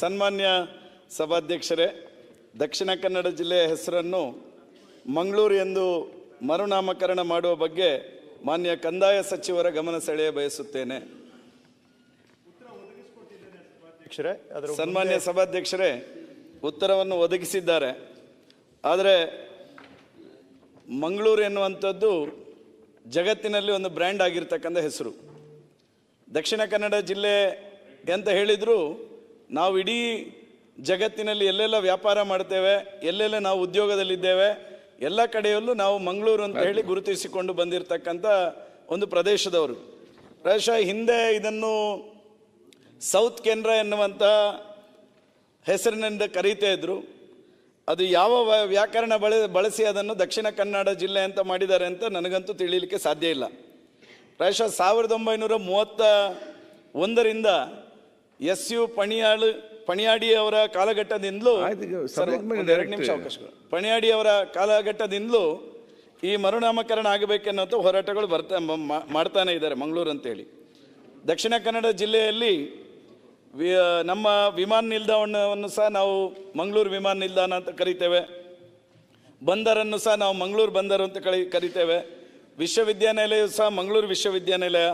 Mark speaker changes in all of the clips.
Speaker 1: ಸನ್ಮಾನ್ಯ ಸಭಾಧ್ಯಕ್ಷರೇ ದಕ್ಷಿಣ ಕನ್ನಡ ಜಿಲ್ಲೆಯ ಹೆಸರನ್ನು ಮಂಗಳೂರು ಎಂದು ಮರುನಾಮಕರಣ ಮಾಡುವ ಬಗ್ಗೆ ಮಾನ್ಯ ಕಂದಾಯ ಸಚಿವರ ಗಮನ ಸೆಳೆಯ ಬಯಸುತ್ತೇನೆ. ಸನ್ಮಾನ್ಯ ಸಭಾಧ್ಯಕ್ಷರೇ ಉತ್ತರವನ್ನು ಒದಗಿಸಿದ್ದಾರೆ. ಆದರೆ ಮಂಗಳೂರು ಎನ್ನುವಂಥದ್ದು ಜಗತ್ತಿನಲ್ಲಿ ಒಂದು ಬ್ರ್ಯಾಂಡ್ ಆಗಿರ್ತಕ್ಕಂಥ ಹೆಸರು. ದಕ್ಷಿಣ ಕನ್ನಡ ಜಿಲ್ಲೆ ಅಂತ ಹೇಳಿದರೂ ನಾವು ಇಡೀ ಜಗತ್ತಿನಲ್ಲಿ ಎಲ್ಲೆಲ್ಲ ವ್ಯಾಪಾರ ಮಾಡ್ತೇವೆ ಎಲ್ಲೆಲ್ಲ ನಾವು ಉದ್ಯೋಗದಲ್ಲಿದ್ದೇವೆ ಎಲ್ಲ ಕಡೆಯಲ್ಲೂ ನಾವು ಮಂಗಳೂರು ಅಂತ ಹೇಳಿ ಗುರುತಿಸಿಕೊಂಡು ಬಂದಿರತಕ್ಕಂಥ ಒಂದು ಪ್ರದೇಶದವರು. ಪ್ರಾಯಶಃ ಹಿಂದೆ ಇದನ್ನು ಸೌತ್ ಕೇಂದ್ರ ಎನ್ನುವಂಥ ಹೆಸರಿನಿಂದ ಕರೀತಾ ಇದ್ರು. ಅದು ಯಾವ ವ್ಯಾಕರಣ ಬಳ ಬಳಸಿ ಅದನ್ನು ದಕ್ಷಿಣ ಕನ್ನಡ ಜಿಲ್ಲೆ ಅಂತ ಮಾಡಿದ್ದಾರೆ ಅಂತ ನನಗಂತೂ ತಿಳಿಯಲಿಕ್ಕೆ ಸಾಧ್ಯ ಇಲ್ಲ. ಪ್ರಾಯಶಃ ಸಾವಿರದ ಒಂಬೈನೂರ ಮೂವತ್ತ ಒಂದರಿಂದ ಎಸ್ ಯು ಪಣಿಯಾಳು ಪಣಿಯಾಡಿ ಅವರ ಕಾಲಘಟ್ಟದಿಂದಲೂ ನಿಮಿಷ. ಅವಕಾಶಗಳು. ಪಣಿಯಾಡಿ ಅವರ ಕಾಲಘಟ್ಟದಿಂದಲೂ ಈ ಮರುನಾಮಕರಣ ಆಗಬೇಕೆನ್ನುವಂಥ ಹೋರಾಟಗಳು ಬರ್ತಾ ಮಾಡ್ತಾನೆ ಇದ್ದಾರೆ ಮಂಗಳೂರು ಅಂತೇಳಿ. ದಕ್ಷಿಣ ಕನ್ನಡ ಜಿಲ್ಲೆಯಲ್ಲಿ ವಿ ನಮ್ಮ ವಿಮಾನ ನಿಲ್ದಾಣವನ್ನು ಸಹ ನಾವು ಮಂಗಳೂರು ವಿಮಾನ ನಿಲ್ದಾಣ ಅಂತ ಕರಿತೇವೆ. ಬಂದರನ್ನು ಸಹ ನಾವು ಮಂಗಳೂರು ಬಂದರು ಅಂತ ಕರಿ ಕರಿತೇವೆ. ವಿಶ್ವವಿದ್ಯಾನಿಲಯ ಸಹ ಮಂಗಳೂರು ವಿಶ್ವವಿದ್ಯಾನಿಲಯ.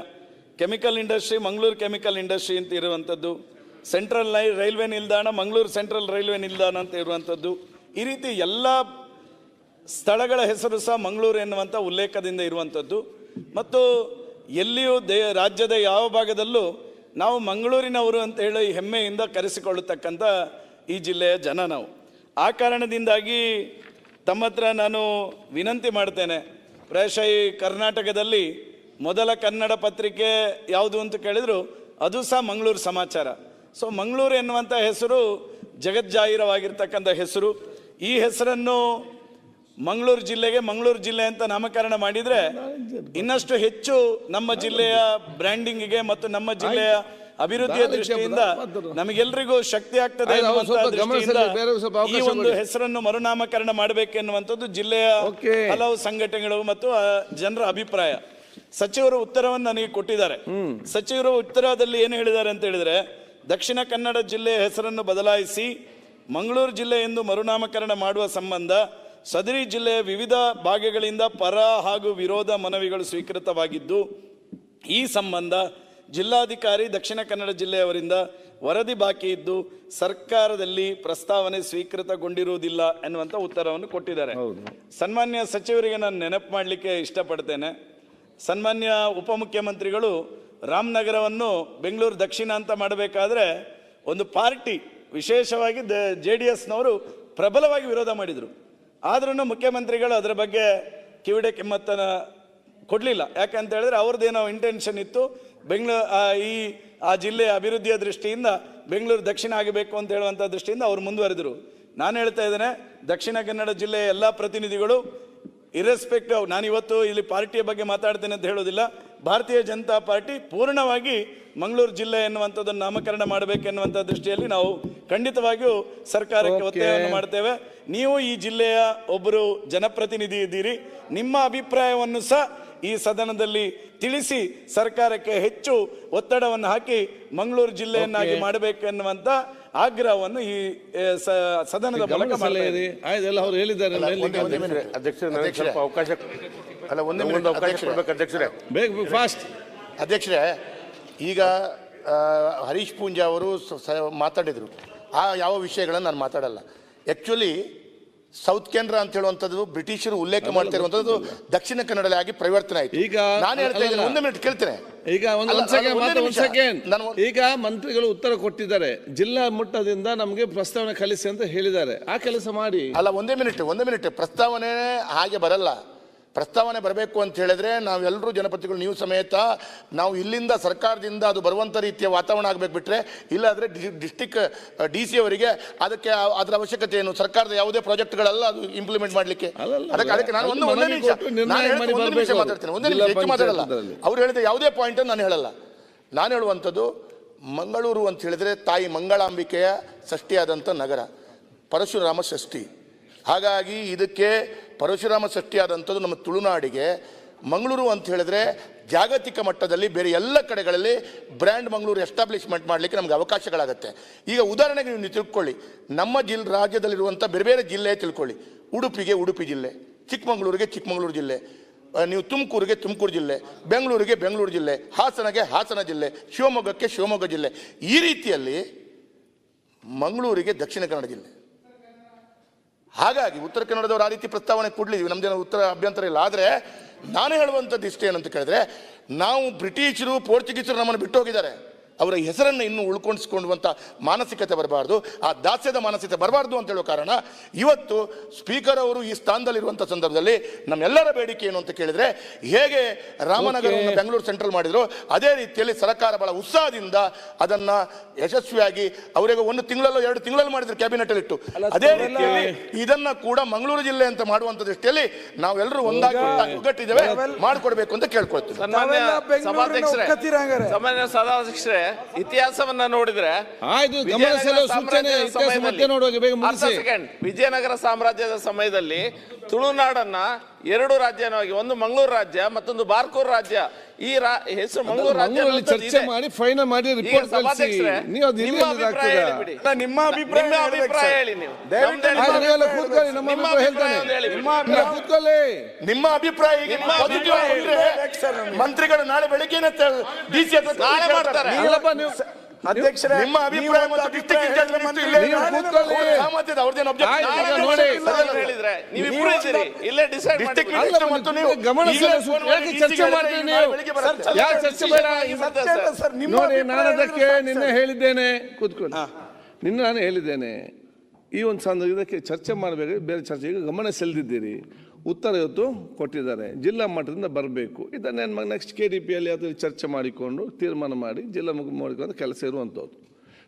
Speaker 1: Chemical industry, Mangaluru chemical industry ಅಂತ ಇರುವಂಥದ್ದು. ಸೆಂಟ್ರಲ್ ಲೈ ರೈಲ್ವೆ ನಿಲ್ದಾಣ, ಮಂಗಳೂರು ಸೆಂಟ್ರಲ್ ರೈಲ್ವೆ ನಿಲ್ದಾಣ ಅಂತ ಇರುವಂಥದ್ದು. ಈ ರೀತಿ ಎಲ್ಲ ಸ್ಥಳಗಳ ಹೆಸರು ಸಹ ಮಂಗಳೂರು ಎನ್ನುವಂಥ ಉಲ್ಲೇಖದಿಂದ ಇರುವಂಥದ್ದು. ಮತ್ತು ಎಲ್ಲಿಯೂ ದೇ, ರಾಜ್ಯದ ಯಾವ ಭಾಗದಲ್ಲೂ ನಾವು ಮಂಗಳೂರಿನವರು ಅಂತ ಹೇಳಿ ಹೆಮ್ಮೆಯಿಂದ ಕರೆಸಿಕೊಳ್ಳತಕ್ಕಂಥ ಈ ಜಿಲ್ಲೆಯ ಜನ ನಾವು. ಆ ಕಾರಣದಿಂದಾಗಿ ತಮ್ಮ ಹತ್ರ ನಾನು ವಿನಂತಿ ಮಾಡ್ತೇನೆ. ಪ್ರಾಯಶಃ ಕರ್ನಾಟಕದಲ್ಲಿ ಮೊದಲ ಕನ್ನಡ ಪತ್ರಿಕೆ ಯಾವುದು ಅಂತ ಕೇಳಿದ್ರು ಅದು ಸಹ ಮಂಗಳೂರು ಸಮಾಚಾರ ಸೊ ಮಂಗಳೂರು ಎನ್ನುವಂಥ ಹೆಸರು ಜಗಜ್ಜಾಹಿರವಾಗಿರ್ತಕ್ಕಂಥ ಹೆಸರು ಈ ಹೆಸರನ್ನು ಮಂಗಳೂರು ಜಿಲ್ಲೆಗೆ ಮಂಗಳೂರು ಜಿಲ್ಲೆ ಅಂತ ನಾಮಕರಣ ಮಾಡಿದ್ರೆ ಇನ್ನಷ್ಟು ಹೆಚ್ಚು ನಮ್ಮ ಜಿಲ್ಲೆಯ ಬ್ರ್ಯಾಂಡಿಂಗಿಗೆ ಮತ್ತು ನಮ್ಮ ಜಿಲ್ಲೆಯ ಅಭಿವೃದ್ಧಿಯ ದೃಷ್ಟಿಯಿಂದ. ನಮಗೆಲ್ಲರಿಗೂ ಶಕ್ತಿ ಆಗ್ತದೆ ಈ ಒಂದು ಹೆಸರನ್ನು ಮರುನಾಮಕರಣ ಮಾಡಬೇಕೆನ್ನುವಂಥದ್ದು ಜಿಲ್ಲೆಯ. ಹಲವು ಸಂಘಟನೆಗಳು ಮತ್ತು ಜನರ ಅಭಿಪ್ರಾಯ ಸಚಿವರು ಉತ್ತರವನ್ನು ನನಗೆ ಕೊಟ್ಟಿದ್ದಾರೆ. ಸಚಿವರು ಉತ್ತರದಲ್ಲಿ ಏನು ಹೇಳಿದ್ದಾರೆ ಅಂತ ಹೇಳಿದ್ರೆ ದಕ್ಷಿಣ ಕನ್ನಡ ಜಿಲ್ಲೆಯ ಹೆಸರನ್ನು ಬದಲಾಯಿಸಿ ಮಂಗಳೂರು ಜಿಲ್ಲೆ ಎಂದು ಮರುನಾಮಕರಣ ಮಾಡುವ ಸಂಬಂಧ ಸದರಿ ಜಿಲ್ಲೆಯ ವಿವಿಧ ಭಾಗಗಳಿಂದ ಪರ ಹಾಗೂ ವಿರೋಧ ಮನವಿಗಳು ಸ್ವೀಕೃತವಾಗಿದ್ದು ಈ ಸಂಬಂಧ ಜಿಲ್ಲಾಧಿಕಾರಿ ದಕ್ಷಿಣ ಕನ್ನಡ ಜಿಲ್ಲೆಯವರಿಂದ ವರದಿ ಬಾಕಿ ಇದ್ದು ಸರ್ಕಾರದಲ್ಲಿ ಪ್ರಸ್ತಾವನೆ ಸ್ವೀಕೃತಗೊಂಡಿರುವುದಿಲ್ಲ ಎನ್ನುವಂಥ ಉತ್ತರವನ್ನು ಕೊಟ್ಟಿದ್ದಾರೆ. ಸನ್ಮಾನ್ಯ ಸಚಿವರಿಗೆ ನಾನು ನೆನಪು ಮಾಡಲಿಕ್ಕೆ ಇಷ್ಟಪಡ್ತೇನೆ. ಸನ್ಮಾನ್ಯ ಉಪಮುಖ್ಯಮಂತ್ರಿಗಳು ರಾಮನಗರವನ್ನು ಬೆಂಗಳೂರು ದಕ್ಷಿಣ ಅಂತ ಮಾಡಬೇಕಾದ್ರೆ ಒಂದು ಪಾರ್ಟಿ, ವಿಶೇಷವಾಗಿ ದ ಜೆ ಡಿ ಎಸ್ನವರು ಪ್ರಬಲವಾಗಿ ವಿರೋಧ ಮಾಡಿದರು. ಆದ್ರೂ ಮುಖ್ಯಮಂತ್ರಿಗಳು ಅದರ ಬಗ್ಗೆ ಕಿವಿಡೆ ಕಿಮ್ಮತ್ತನ ಕೊಡಲಿಲ್ಲ. ಯಾಕಂತ ಹೇಳಿದ್ರೆ ಅವ್ರದ್ದೇನೋ ಇಂಟೆನ್ಷನ್ ಇತ್ತು ಬೆಂಗಳೂರು ಈ, ಆ ಜಿಲ್ಲೆಯ ಅಭಿವೃದ್ಧಿಯ ದೃಷ್ಟಿಯಿಂದ ಬೆಂಗಳೂರು ದಕ್ಷಿಣ ಆಗಬೇಕು ಅಂತ ಹೇಳುವಂಥ ದೃಷ್ಟಿಯಿಂದ ಅವರು ಮುಂದುವರೆದರು. ನಾನು ಹೇಳ್ತಾ ಇದ್ದೇನೆ, ದಕ್ಷಿಣ ಕನ್ನಡ ಜಿಲ್ಲೆಯ ಎಲ್ಲ ಪ್ರತಿನಿಧಿಗಳು ಇರೆಸ್ಪೆಕ್ಟಿವ್ ನಾನು ಇವತ್ತು ಇಲ್ಲಿ ಪಾರ್ಟಿಯ ಬಗ್ಗೆ ಮಾತಾಡ್ತೇನೆ ಅಂತ ಹೇಳೋದಿಲ್ಲ ಭಾರತೀಯ ಜನತಾ ಪಾರ್ಟಿ ಪೂರ್ಣವಾಗಿ ಮಂಗಳೂರು ಜಿಲ್ಲೆ ಎನ್ನುವಂಥದ್ದನ್ನು ನಾಮಕರಣ ಮಾಡಬೇಕೆನ್ನುವಂಥ ದೃಷ್ಟಿಯಲ್ಲಿ ನಾವು ಖಂಡಿತವಾಗಿಯೂ ಸರ್ಕಾರಕ್ಕೆ. ಒತ್ತಾಯವನ್ನು ಮಾಡ್ತೇವೆ ನೀವು ಈ ಜಿಲ್ಲೆಯ ಒಬ್ಬರು ಜನಪ್ರತಿನಿಧಿ ಇದ್ದೀರಿ ನಿಮ್ಮ ಅಭಿಪ್ರಾಯವನ್ನು ಸಹ ಈ ಸದನದಲ್ಲಿ ತಿಳಿಸಿ ಸರ್ಕಾರಕ್ಕೆ ಹೆಚ್ಚು ಒತ್ತಡವನ್ನು ಹಾಕಿ ಮಂಗಳೂರು ಜಿಲ್ಲೆಯನ್ನಾಗಿ. ಮಾಡಬೇಕೆನ್ನುವಂಥ ಆಗ್ರಹವನ್ನು ಈ ಸ- ಸದನದ ಮೂಲಕ ಮಾಡ್ತಾ
Speaker 2: ಆಯ್ತು ಎಲ್ಲ ಅವ್ರು ಹೇಳಿದ್ದಾರೆ ಹೇಳಲಿಕ್ಕೆ
Speaker 3: ಅಧ್ಯಕ್ಷರೇ ನನಗೆ ಸ್ವಲ್ಪ ಅವಕಾಶ ಅಲ್ಲ ಒಂದೇ ಒಂದು ಅವಕಾಶ ಕೊಡ್ಬೇಕು ಅಧ್ಯಕ್ಷರೇ.
Speaker 2: ಬೇಗ ಫಾಸ್ಟ್
Speaker 3: ಅಧ್ಯಕ್ಷರೇ ಈಗ ಆ, ಹರೀಶ್ ಪೂಂಜಾ ಅವರು ಸ- ಸ- ಮಾತಾಡಿದರು. ಆ ಯಾವ ವಿಷಯಗಳನ್ನು ನಾನು ಮಾತಾಡಲ್ಲ. ಆ್ಯಕ್ಚುಲಿ ಸೌತ್ ಕೇಂದ್ರ ಅಂತ ಹೇಳುವಂಥದ್ದು ಬ್ರಿಟಿಷರು ಉಲ್ಲೇಖ ಮಾಡ್ತಾ ಇರುವಂಥದ್ದು ದಕ್ಷಿಣ ಕನ್ನಡದಲ್ಲಿ ಆಗಿ ಪರಿವರ್ತನೆ ಆಯಿತು.
Speaker 2: ಈಗ
Speaker 3: ನಾನು ಹೇಳ್ತಾ ಇದ್ದೀನಿ ಒಂದು ಮಿನಿಟ್ ಕೇಳ್ತೇನೆ.
Speaker 2: ಈಗ ಒಂದ್- ಈಗ ಮಂತ್ರಿಗಳು ಉತ್ತರ ಕೊಟ್ಟಿದ್ದಾರೆ. ಜಿಲ್ಲಾ ಮಟ್ಟದಿಂದ ನಮಗೆ ಪ್ರಸ್ತಾವನೆ ಕಲಿಸಿ ಅಂತ ಹೇಳಿದ್ದಾರೆ. ಆ ಕೆಲಸ ಮಾಡಿ.
Speaker 3: ಅಲ್ಲ ಒಂದೇ ಮಿನಿಟ್ ಒಂದೇ ಮಿನಿಟ್ ಪ್ರಸ್ತಾವನೆ ಹಾಗೆ ಬರಲ್ಲ. ಪ್ರಸ್ತಾವನೆ ಬರಬೇಕು ಅಂತ ಹೇಳಿದ್ರೆ ನಾವೆಲ್ಲರೂ ಜನಪ್ರತಿಗಳು ನೀವು ಸಮೇತ ನಾವು ಇಲ್ಲಿಂದ ಸರ್ಕಾರದಿಂದ ಅದು ಬರುವಂಥ ರೀತಿಯ ವಾತಾವರಣ ಆಗಬೇಕು ಬಿಟ್ರೆ ಇಲ್ಲಾದ್ರೆ ಡಿಸ್ಟಿಕ್ ಡಿ ಸಿ ಅವರಿಗೆ ಅದಕ್ಕೆ ಅದರ ಅವಶ್ಯಕತೆ ಏನು? ಸರ್ಕಾರದ ಯಾವುದೇ ಪ್ರಾಜೆಕ್ಟ್ಗಳೆಲ್ಲ ಅದು ಇಂಪ್ಲಿಮೆಂಟ್ ಮಾಡಲಿಕ್ಕೆ. ಅದಕ್ಕೆ ಅದಕ್ಕೆ ನಾನು ಒಂದು ಒಂದೇ ನಿಮಿಷ ಒಂದು ನಿಮಿಷ ಮಾತಾಡ್ತೀನಿ ಒಂದೇ ನಿಮಿಷ ಹೆಚ್ಚು ಮಾತಾಡಲ್ಲ. ಅವ್ರು ಹೇಳಿದ ಯಾವುದೇ ಪಾಯಿಂಟ್ ನಾನು ಹೇಳಲ್ಲ. ನಾನು ಹೇಳುವಂಥದ್ದು ಮಂಗಳೂರು ಅಂತ ಹೇಳಿದ್ರೆ ತಾಯಿ ಮಂಗಳಾಂಬಿಕೆಯ ಷಷ್ಠಿಯಾದಂಥ ನಗರ ಪರಶುರಾಮ ಷಷ್ಠಿ ಹಾಗಾಗಿ ಇದಕ್ಕೆ ಪರಶುರಾಮ ಸೃಷ್ಟಿಯಾದಂಥದ್ದು ನಮ್ಮ ತುಳುನಾಡಿಗೆ. ಮಂಗಳೂರು ಅಂತ ಹೇಳಿದ್ರೆ ಜಾಗತಿಕ ಮಟ್ಟದಲ್ಲಿ ಬೇರೆ ಎಲ್ಲ ಕಡೆಗಳಲ್ಲಿ ಬ್ರ್ಯಾಂಡ್ ಮಂಗಳೂರು ಎಸ್ಟಾಬ್ಲಿಷ್ಮೆಂಟ್ ಮಾಡಲಿಕ್ಕೆ ನಮಗೆ ಅವಕಾಶಗಳಾಗುತ್ತೆ. ಈಗ ಉದಾಹರಣೆಗೆ ನೀವು ತಿಳ್ಕೊಳ್ಳಿ, ನಮ್ಮ ಜಿಲ್ ರಾಜ್ಯದಲ್ಲಿರುವಂಥ ಬೇರೆ ಬೇರೆ ಜಿಲ್ಲೆ ತಿಳ್ಕೊಳ್ಳಿ. ಉಡುಪಿಗೆ ಉಡುಪಿ ಜಿಲ್ಲೆ, ಚಿಕ್ಕಮಗಳೂರಿಗೆ ಚಿಕ್ಕಮಗಳೂರು ಜಿಲ್ಲೆ ನೀವು ತುಮಕೂರಿಗೆ ತುಮಕೂರು ಜಿಲ್ಲೆ, ಬೆಂಗಳೂರಿಗೆ ಬೆಂಗಳೂರು ಜಿಲ್ಲೆ, ಹಾಸನಗೆ ಹಾಸನ ಜಿಲ್ಲೆ, ಶಿವಮೊಗ್ಗಕ್ಕೆ ಶಿವಮೊಗ್ಗ ಜಿಲ್ಲೆ. ಈ ರೀತಿಯಲ್ಲಿ ಮಂಗಳೂರಿಗೆ ದಕ್ಷಿಣ ಕನ್ನಡ ಜಿಲ್ಲೆ. ಹಾಗಾಗಿ ಉತ್ತರ ಕನ್ನಡದವರು ಆ ರೀತಿ ಪ್ರಸ್ತಾವನೆ ಕೊಡ್ಲಿದ್ದೀವಿ ನಮ್ದೇನೋ ಉತ್ತರ ಅಭ್ಯಂತರ ಇಲ್ಲ. ಆದರೆ ನಾನು ಹೇಳುವಂಥದ್ದು ಇಷ್ಟೇನಂತ ಕೇಳಿದ್ರೆ, ನಾವು ಬ್ರಿಟಿಷರು, ಪೋರ್ಚುಗೀಸರು ನಮ್ಮನ್ನು ಬಿಟ್ಟು ಹೋಗಿದ್ದಾರೆ. ಅವರ ಹೆಸರನ್ನು ಇನ್ನೂ ಉಳ್ಕೊಂಡಿಸ್ಕೊಳ್ಳುವಂಥ ಮಾನಸಿಕತೆ ಬರಬಾರ್ದು ಆ ದಾಸ್ಯದ ಮಾನಸಿಕತೆ ಬರಬಾರ್ದು ಅಂತ ಹೇಳೋ ಕಾರಣ ಇವತ್ತು ಸ್ಪೀಕರ್ ಅವರು ಈ ಸ್ಥಾನದಲ್ಲಿರುವಂಥ ಸಂದರ್ಭದಲ್ಲಿ ನಮ್ಮೆಲ್ಲರ ಬೇಡಿಕೆ ಏನು ಅಂತ ಕೇಳಿದ್ರೆ ಹೇಗೆ ರಾಮನಗರವನ್ನು. ಬೆಂಗಳೂರು ಸೆಂಟ್ರಲ್ ಮಾಡಿದ್ರು ಅದೇ ರೀತಿಯಲ್ಲಿ ಸರ್ಕಾರ ಬಹಳ ಉತ್ಸಾಹದಿಂದ ಅದನ್ನ ಯಶಸ್ವಿಯಾಗಿ ಅವರಿಗೆ ಒಂದು ತಿಂಗಳಲ್ಲೋ ಎರಡು ತಿಂಗಳಲ್ಲಿ ಮಾಡಿದ್ರು ಕ್ಯಾಬಿನೆಟ್ ಇಟ್ಟು. ಅದೇ ರೀತಿಯಲ್ಲಿ ಇದನ್ನ ಕೂಡ ಮಂಗಳೂರು ಜಿಲ್ಲೆ ಅಂತ ಮಾಡುವಂತ ದೃಷ್ಟಿಯಲ್ಲಿ ನಾವೆಲ್ಲರೂ ಒಂದಾಗಿ ಒಗ್ಗಟ್ಟಿದ್ದೇವೆ ಮಾಡಿಕೊಡ್ಬೇಕು ಅಂತ ಕೇಳ್ಕೊಳ್ತೀವಿ.
Speaker 4: ಸನ್ಮಾನ್ಯ ಸಭಾಧ್ಯಕ್ಷರೇ ಇತಿಹಾಸವನ್ನ ನೋಡಿದ್ರೆ
Speaker 2: ಆಯ್ತು ಗಮನ
Speaker 4: ವಿಜಯನಗರ
Speaker 2: ಸೆಳೆಯುವ ಸೂಚನೆ
Speaker 4: ಸಾಮ್ರಾಜ್ಯದ
Speaker 2: ಇತಿಹಾಸ ಮತ್ತೆ
Speaker 4: ಸಮಯದಲ್ಲಿ-
Speaker 2: ನೋಡುವಾಗ ಬೇಗ ಮುಗಿಸಿ.
Speaker 4: ಸೆಕೆಂಡ್ ವಿಜಯನಗರ ಸಾಮ್ರಾಜ್ಯದ ಸಮಯದಲ್ಲಿ ತುಳುನಾಡನ್ನ ಎರಡು ರಾಜ್ಯವಾಗಿ ಒಂದು ಮಂಗಳೂರು ರಾಜ್ಯ ಮತ್ತೊಂದು ಬಾರ್ಕೂರ್ ರಾಜ್ಯ ಈ ರಾ- ಹೆಸರು ಮಂಗಳೂರು
Speaker 2: ಚರ್ಚೆ ಮಾಡಿ ಫೈನಲ್ ಮಾಡಿ ರಿಪೋರ್ಟ್ ಕಳಿಸಿ. ನೀವು ಅದು
Speaker 4: ನಿಮ್ಮ
Speaker 2: ಇಲ್ಲಿ
Speaker 4: ಅಭಿಪ್ರಾಯ
Speaker 2: ಹೇಳಿ
Speaker 4: ಹೇಳಿಬಿಡಿ.
Speaker 5: ಅಲ್ಲ, ನಿಮ್ಮ ಅಭಿಪ್ರಾಯ
Speaker 4: ನಿಮ್ಮ ಅಭಿಪ್ರಾಯ ಹೇಳಿ ನೀವು.
Speaker 5: ದಯವಿಟ್ಟು
Speaker 2: ಕೂತ್ಕೊಳ್ಳಿ ನಮ್ಮ ಅಭಿಪ್ರಾಯ ಹೇಳ್ತಾನೆ. ಕೂತ್ಕೊಳ್ಳಿ.
Speaker 3: ನಿಮ್ಮ ಅಭಿಪ್ರಾಯ ಈಗ
Speaker 4: ನಿಮ್ಮ
Speaker 3: ಮಂತ್ರಿಗಳು ನಾಳೆ ಬೆಳಿಗ್ಗೆನೆ ಡಿ ಸಿ
Speaker 4: ನಾಳೆ ಮಾಡ್ತಾರೆ.
Speaker 5: ಅಧ್ಯಕ್ಷರೇ
Speaker 3: ನಿಮ್ಮ ಅಭಿಪ್ರಾಯ ಮತ್ತು ಇಲ್ಲೇ ಸಾಮರ್ಥ್ಯದ ಅವ್ರದ್ದೇನು.
Speaker 2: ನೋಡಿ.
Speaker 4: ಇದ್ದೀರಿ. ಇಲ್ಲೇ ಡಿಸೈಡ್
Speaker 3: ಮಾಡ್ತೀನಿ ಮತ್ತು ನೀವು
Speaker 2: ಗಮನ ಯಾಕೆ ಚರ್ಚೆ
Speaker 3: ಮಾಡ್ತೀನಿ.
Speaker 2: ಯಾಕೆ ಬೇಡ?
Speaker 5: ಸರ್, ನಿಮ್ಮ
Speaker 2: ನೋಡಿ ನಾನು ಅದಕ್ಕೆ ನಿನ್ನೆ ಹೇಳಿದ್ದೇನೆ. ಕೂತ್ಕೊಂಡು ನಿನ್ನೆ ನಾನು ಹೇಳಿದ್ದೇನೆ ಈ ಒಂದು ಸಂದರ್ಭ ಇದಕ್ಕೆ ಚರ್ಚೆ ಮಾಡಬೇಕು ಬೇರೆ ಚರ್ಚೆ. ಈಗ ಗಮನ ಸೆಳೆದಿದ್ದೀರಿ. ಉತ್ತರ ಇವತ್ತು ಕೊಟ್ಟಿದ್ದಾರೆ. ಜಿಲ್ಲಾ ಮಟ್ಟದಿಂದ ಬರಬೇಕು. ಇದನ್ನೇನು ನೆಕ್ಸ್ಟ್ ಕೆ ಡಿ ಪಿಯಲ್ಲಿ ಅದು ಚರ್ಚೆ ಮಾಡಿಕೊಂಡು, ತೀರ್ಮಾನ ಮಾಡಿ, ಜಿಲ್ಲಾ ಮುಖ ಮಾಡಿಕೊಂಡು ಕೆಲಸ ಇರುವಂಥದ್ದು.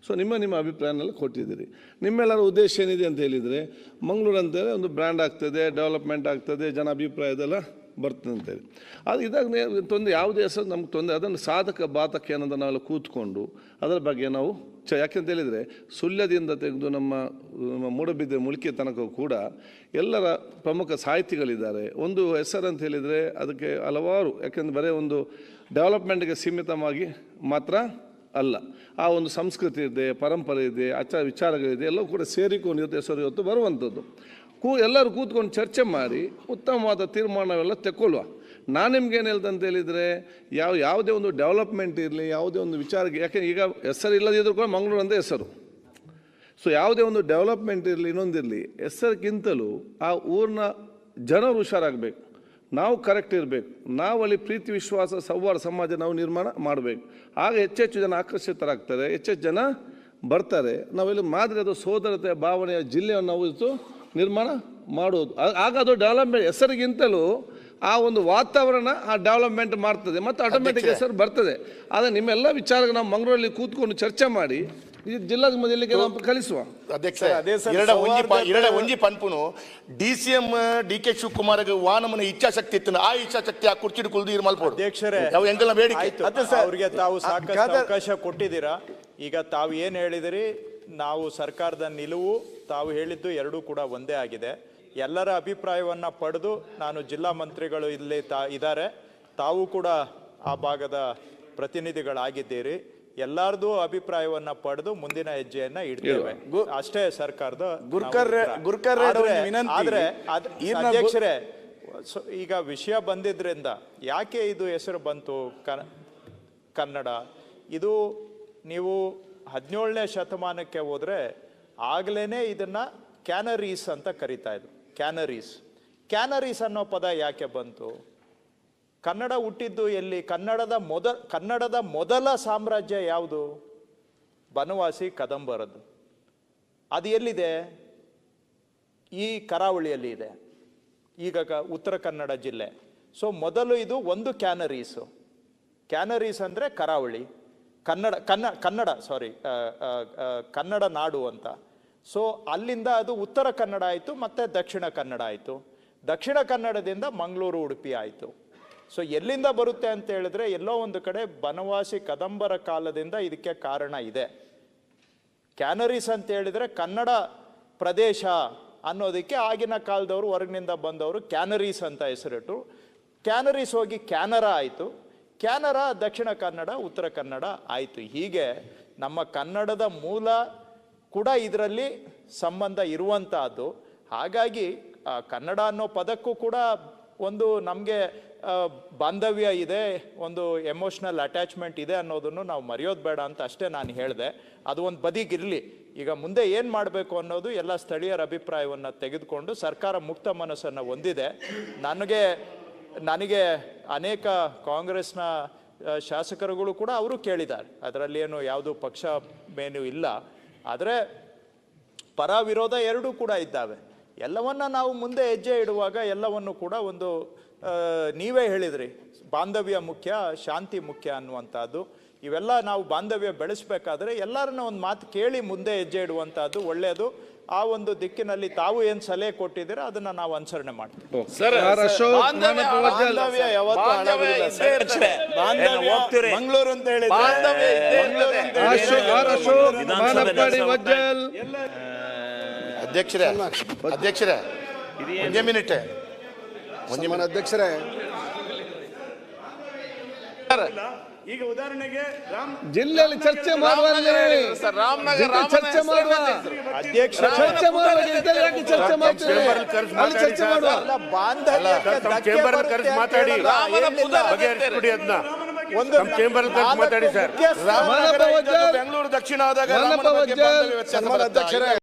Speaker 2: ಸೊ ನಿಮ್ಮ ನಿಮ್ಮ ಅಭಿಪ್ರಾಯನೆಲ್ಲ ಕೊಟ್ಟಿದ್ದೀರಿ. ನಿಮ್ಮೆಲ್ಲರ ಉದ್ದೇಶ ಏನಿದೆ ಅಂತ ಹೇಳಿದರೆ ಮಂಗಳೂರು ಅಂತೇಳಿ ಒಂದು ಬ್ರ್ಯಾಂಡ್ ಆಗ್ತದೆ ಡೆವಲಪ್ಮೆಂಟ್ ಆಗ್ತದೆ, ಜನ ಅಭಿಪ್ರಾಯದೆಲ್ಲ ಬರ್ತದೆ ಅಂತೇಳಿ ಅದು ಇದಾಗ ತೊಂದರೆ, ಯಾವುದೇ ಹೆಸರು ನಮ್ಗೆ ತೊಂದರೆ, ಅದನ್ನು ಸಾಧಕ ಬಾಧಕ ಏನಂತ ನಾವೆಲ್ಲ ಕೂತ್ಕೊಂಡು ಅದರ ಬಗ್ಗೆ ನಾವು ಚ, ಯಾಕೆಂತ ಹೇಳಿದರೆ ಸುಳ್ಯದಿಂದ ತೆಗೆದು ನಮ್ಮ ನಮ್ಮ ಮೂಡಬಿದ್ದೆ ಮುಳಿಕೆ ತನಕ ಕೂಡ ಎಲ್ಲರ ಪ್ರಮುಖ ಸಾಹಿತಿಗಳಿದ್ದಾರೆ. ಒಂದು ಹೆಸರು ಅಂತ ಹೇಳಿದರೆ ಅದಕ್ಕೆ ಹಲವಾರು, ಯಾಕೆಂದರೆ ಬರೀ ಒಂದು ಡೆವಲಪ್ಮೆಂಟ್ಗೆ ಸೀಮಿತವಾಗಿ ಮಾತ್ರ ಅಲ್ಲ. ಆ ಒಂದು ಸಂಸ್ಕೃತಿ ಇದೆ, ಪರಂಪರೆ ಇದೆ, ಆಚಾರ ವಿಚಾರಗಳಿದೆ, ಎಲ್ಲವೂ ಕೂಡ ಸೇರಿಕೊಂಡು ಇವತ್ತು ಹೆಸರು ಇವತ್ತು ಬರುವಂಥದ್ದು. ಕೂ, ಎಲ್ಲರೂ ಕೂತ್ಕೊಂಡು ಚರ್ಚೆ ಮಾಡಿ ಉತ್ತಮವಾದ ತೀರ್ಮಾನವೆಲ್ಲ ತೆಕ್ಕೊಳ್ಳುವ ನಾನು ನಿಮ್ಗೇನು ಹೇಳ್ದೆ ಅಂತ ಹೇಳಿದರೆ, ಯಾವ, ಯಾವುದೇ ಒಂದು ಡೆವಲಪ್ಮೆಂಟ್ ಇರಲಿ, ಯಾವುದೇ ಒಂದು ವಿಚಾರಕ್ಕೆ, ಯಾಕೆ ಈಗ ಹೆಸರು ಇಲ್ಲದಿದ್ರೂ ಕೂಡ ಮಂಗಳೂರು ಅಂತ ಹೆಸರು. ಸೊ ಯಾವುದೇ ಒಂದು ಡೆವಲಪ್ಮೆಂಟ್ ಇರಲಿ ಇನ್ನೊಂದಿರಲಿ ಹೆಸರಿಗಿಂತಲೂ ಆ ಊರಿನ ಜನರು ಹುಷಾರಾಗಬೇಕು. ನಾವು ಕರೆಕ್ಟ್ ಇರಬೇಕು. ನಾವು ಅಲ್ಲಿ ಪ್ರೀತಿ, ವಿಶ್ವಾಸ, ಸೌಹಾರ್ದ ಸಮಾಜ ನಾವು ನಿರ್ಮಾಣ ಮಾಡಬೇಕು. ಆಗ ಹೆಚ್ಚೆಚ್ಚು ಜನ ಆಕರ್ಷಿತರಾಗ್ತಾರೆ. ಹೆಚ್ಚೆಚ್ಚು ಜನ ಬರ್ತಾರೆ. ನಾವೆಲ್ಲ ಮಾದರಿ ಅದು ಸೋದರತೆ ಭಾವನೆಯ ಜಿಲ್ಲೆಯನ್ನು ನಾವು ನಿರ್ಮಾಣ ಮಾಡೋದು ಆಗ ಅದು ಡೆವಲಪ್ಮೆಂಟ್ ಹೆಸರಿಗಿಂತಲೂ ಆ ಒಂದು ವಾತಾವರಣ ಆ ಡೆವಲಪ್ಮೆಂಟ್ ಮಾಡ್ತದೆ. ಮತ್ತು ಆಟೋಮೆಟಿಕ್ ಹೆಸರು ಬರ್ತದೆ. ಆದರೆ ನಿಮ್ಮೆಲ್ಲ ವಿಚಾರ ನಾವು ಮಂಗಳೂರಲ್ಲಿ ಕೂತ್ಕೊಂಡು ಚರ್ಚೆ ಮಾಡಿ ಈ ಜಿಲ್ಲಾ ಮೊದಲಿಗೆ ನಾವು ಕಲಿಸುವ
Speaker 3: ಅಧ್ಯಕ್ಷ
Speaker 5: ಸರ್, ಅದೇ ಸರ್,
Speaker 3: ಎರಡ ಒಂಜಿ ಪ- ಎರಡ ಒಂಜಿ ಪನ್ಪುನು D C M D K Shivakumar ವಾನಮನ ಇಚ್ಛಾಶಕ್ತಿ ಇತ್ತು ಆ ಇಚ್ಛಾಶಕ್ತಿ ಆ ಕುರ್ಚಿ ಕುಲ್ದು ಇರ್ ಮಲ್ಪೋಡು.
Speaker 5: ಅಧ್ಯಕ್ಷರೇ
Speaker 3: ಅವು ಎಂಕಲ್ನ ಬೇಡಿಕೆ?
Speaker 5: ಅವರಿಗೆ
Speaker 3: ಅದೇ
Speaker 5: ಅವ್ರಿಗೆ ತಾವು ಸಾಕಷ್ಟು ಅವಕಾಶ ಕೊಟ್ಟಿದ್ದೀರಾ? ಈಗ ತಾವು ಏನು ಹೇಳಿದಿರಿ? ನಾವು ಸರ್ಕಾರದ ನಿಲುವು ತಾವು ಹೇಳಿದ್ದು ಎರಡೂ ಕೂಡ ಒಂದೇ ಆಗಿದೆ. ಎಲ್ಲರ ಅಭಿಪ್ರಾಯವನ್ನು ಪಡೆದು ನಾನು ಜಿಲ್ಲಾ ಮಂತ್ರಿಗಳು ಇಲ್ಲಿ ತಾ ಇದ್ದಾರೆ. ತಾವು ಕೂಡ ಆ ಭಾಗದ ಪ್ರತಿನಿಧಿಗಳಾಗಿದ್ದೀರಿ. ಎಲ್ಲಾರ್ದು ಅಭಿಪ್ರಾಯವನ್ನ ಪಡೆದು ಮುಂದಿನ ಹೆಜ್ಜೆಯನ್ನ ಇಡ್ತೇವೆ. ಅಷ್ಟೇ ಸರ್ಕಾರದ
Speaker 6: ಗುರ್ಕರ್-
Speaker 5: ಆದ್ರೆ- ಅಧ್ಯಕ್ಷರೇ ಈಗ ವಿಷಯ ಬಂದಿದ್ರಿಂದ ಯಾಕೆ ಇದು ಹೆಸರು ಬಂತು ಕನ್- ಕನ್ನಡ? ಇದು ನೀವು ಹದಿನೇಳನೇ ಶತಮಾನಕ್ಕೆ ಹೋದರೆ ಆಗಲೇ ಇದನ್ನು ಕ್ಯಾನರೀಸ್ ಅಂತ ಕರಿತಾ ಇದ್ರು. ಕ್ಯಾನರೀಸ್. ಕ್ಯಾನರೀಸ್ ಅನ್ನೋ ಪದ ಯಾಕೆ ಬಂತು? ಕನ್ನಡ ಹುಟ್ಟಿದ್ದು ಎಲ್ಲಿ? ಕನ್ನಡದ ಮೊದ, ಕನ್ನಡದ ಮೊದಲ ಸಾಮ್ರಾಜ್ಯ ಯಾವುದು? ಬನವಾಸಿ ಕದಂಬರದ್ದು. ಅದು ಎಲ್ಲಿದೆ? ಈ ಕರಾವಳಿಯಲ್ಲಿ ಇದೆ. ಈಗ ಉತ್ತರ ಕನ್ನಡ ಜಿಲ್ಲೆ. ಸೊ ಮೊದಲು ಇದು ಒಂದು ಕ್ಯಾನರೀಸು. ಕ್ಯಾನರೀಸ್ ಅಂದರೆ ಕರಾವಳಿ. ಕನ್ನಡ, ಕನ್ನ, ಕನ್ನಡ ಸಾರಿ ಕನ್ನಡ ನಾಡು ಅಂತ. ಸೊ ಅಲ್ಲಿಂದ ಅದು ಉತ್ತರ ಕನ್ನಡ ಆಯಿತು, ಮತ್ತು ದಕ್ಷಿಣ ಕನ್ನಡ ಆಯಿತು. ದಕ್ಷಿಣ ಕನ್ನಡದಿಂದ ಮಂಗಳೂರು, ಉಡುಪಿ ಆಯಿತು. ಸೊ ಎಲ್ಲಿಂದ ಬರುತ್ತೆ ಅಂತ ಹೇಳಿದ್ರೆ, ಎಲ್ಲೋ ಒಂದು ಕಡೆ ಬನವಾಸಿ ಕದಂಬರ ಕಾಲದಿಂದ ಇದಕ್ಕೆ ಕಾರಣ ಇದೆ. ಕ್ಯಾನರೀಸ್ ಅಂತ ಹೇಳಿದ್ರೆ ಕನ್ನಡ ಪ್ರದೇಶ ಅನ್ನೋದಕ್ಕೆ ಆಗಿನ ಕಾಲದವರು, ಹೊರಗಿನಿಂದ ಬಂದವರು ಕ್ಯಾನರೀಸ್ ಅಂತ ಹೆಸರಿಟ್ಟು. ಕ್ಯಾನರೀಸ್ ಹೋಗಿ ಕ್ಯಾನರಾ ಆಯಿತು. ಕ್ಯಾನರಾ, ದಕ್ಷಿಣ ಕನ್ನಡ, ಉತ್ತರ ಕನ್ನಡ ಆಯಿತು. ಹೀಗೆ ನಮ್ಮ ಕನ್ನಡದ ಮೂಲ ಕೂಡ ಇದರಲ್ಲಿ ಸಂಬಂಧ ಇರುವಂತಹದ್ದು. ಹಾಗಾಗಿ ಕನ್ನಡ ಅನ್ನೋ ಪದಕ್ಕೂ ಕೂಡ ಒಂದು ನಮಗೆ ಬಾಂಧವ್ಯ ಇದೆ, ಒಂದು ಎಮೋಷ್ನಲ್ ಅಟ್ಯಾಚ್ಮೆಂಟ್ ಇದೆ ಅನ್ನೋದನ್ನು ನಾವು ಮರೆಯೋದು ಬೇಡ ಅಂತ ಅಷ್ಟೇ ನಾನು ಹೇಳಿದೆ. ಅದು ಒಂದು ಬದಿಗಿರಲಿ ಈಗ ಮುಂದೆ ಏನು ಮಾಡಬೇಕು ಅನ್ನೋದು ಎಲ್ಲ ಸ್ಥಳೀಯರ ಅಭಿಪ್ರಾಯವನ್ನು ತೆಗೆದುಕೊಂಡು ಸರ್ಕಾರ ಮುಕ್ತ ಮನಸ್ಸನ್ನು ಹೊಂದಿದೆ. ನನಗೆ ನನಗೆ ಅನೇಕ ಕಾಂಗ್ರೆಸ್ನ ಶಾಸಕರುಗಳು ಕೂಡ ಅವರು ಕೇಳಿದ್ದಾರೆ. ಅದರಲ್ಲಿ ಏನು ಯಾವುದು ಪಕ್ಷ ಮೇನು ಇಲ್ಲ. ಆದರೆ ಪರ ವಿರೋಧ ಎರಡೂ ಕೂಡ ಇದ್ದಾವೆ. ಎಲ್ಲವನ್ನ ನಾವು ಮುಂದೆ ಹೆಜ್ಜೆ ಇಡುವಾಗ ಎಲ್ಲವನ್ನು ಕೂಡ ಒಂದು ನೀವೇ ಹೇಳಿದ್ರಿ. ಬಾಂಧವ್ಯ ಮುಖ್ಯ, ಶಾಂತಿ ಮುಖ್ಯ ಅನ್ನುವಂಥದ್ದು. ಇವೆಲ್ಲ ನಾವು ಬಾಂಧವ್ಯ ಬೆಳೆಸಬೇಕಾದ್ರೆ ಎಲ್ಲರನ್ನ ಒಂದು ಮಾತು ಕೇಳಿ ಮುಂದೆ ಹೆಜ್ಜೆ ಇಡುವಂಥದ್ದು ಒಳ್ಳೆಯದು ಆ ಒಂದು ದಿಕ್ಕಿನಲ್ಲಿ ತಾವು ಏನ್ ಸಲಹೆ ಕೊಟ್ಟಿದ್ದೀರಾ ಅದನ್ನ ನಾವು ಅನುಸರಣೆ ಮಾಡ್ತೀವಿ.
Speaker 1: ಮಂಗಳೂರು ಅಂತ
Speaker 3: ಅಧ್ಯಕ್ಷರೇ ಅಧ್ಯಕ್ಷರೇ ಒಂದೇ ಮಿನಿಟ್.
Speaker 7: ಅಧ್ಯಕ್ಷರೇ.
Speaker 1: ಈಗ ಉದಾಹರಣೆಗೆ ರಾಮ್
Speaker 2: ಜಿಲ್ಲೆಯಲ್ಲಿ ಚರ್ಚೆ ಮಾಡುವಲ್ಲಿ
Speaker 4: ರಾಮನಗರ ಸರ್, ರಾಮನಗರ
Speaker 2: ಜಿಲ್ಲೆ ಚರ್ಚೆ ಮಾಡುವ.
Speaker 5: ಅಧ್ಯಕ್ಷ
Speaker 2: ಚರ್ಚೆ ಮಾಡುವ ಚರ್ಚೆ ಮಾಡ್ತೀರಿ? ಅಲ್ಲಿ ಚರ್ಚೆ ಮಾಡುವ.
Speaker 6: ಚೇಂಬರ್ ಕರೆಸಿ ಮಾತಾಡಿ. ಬಗೆಹರಿಸ್ಬಿಡಿ ಅದನ್ನ.
Speaker 5: ಒಂದು
Speaker 6: ಚೇಂಬರ್ ಕರೆಸಿ ಮಾತಾಡಿ ಸರ್.
Speaker 3: ಬೆಂಗಳೂರು ದಕ್ಷಿಣ ಆದಾಗ?
Speaker 7: ಅಧ್ಯಕ್ಷರೇ.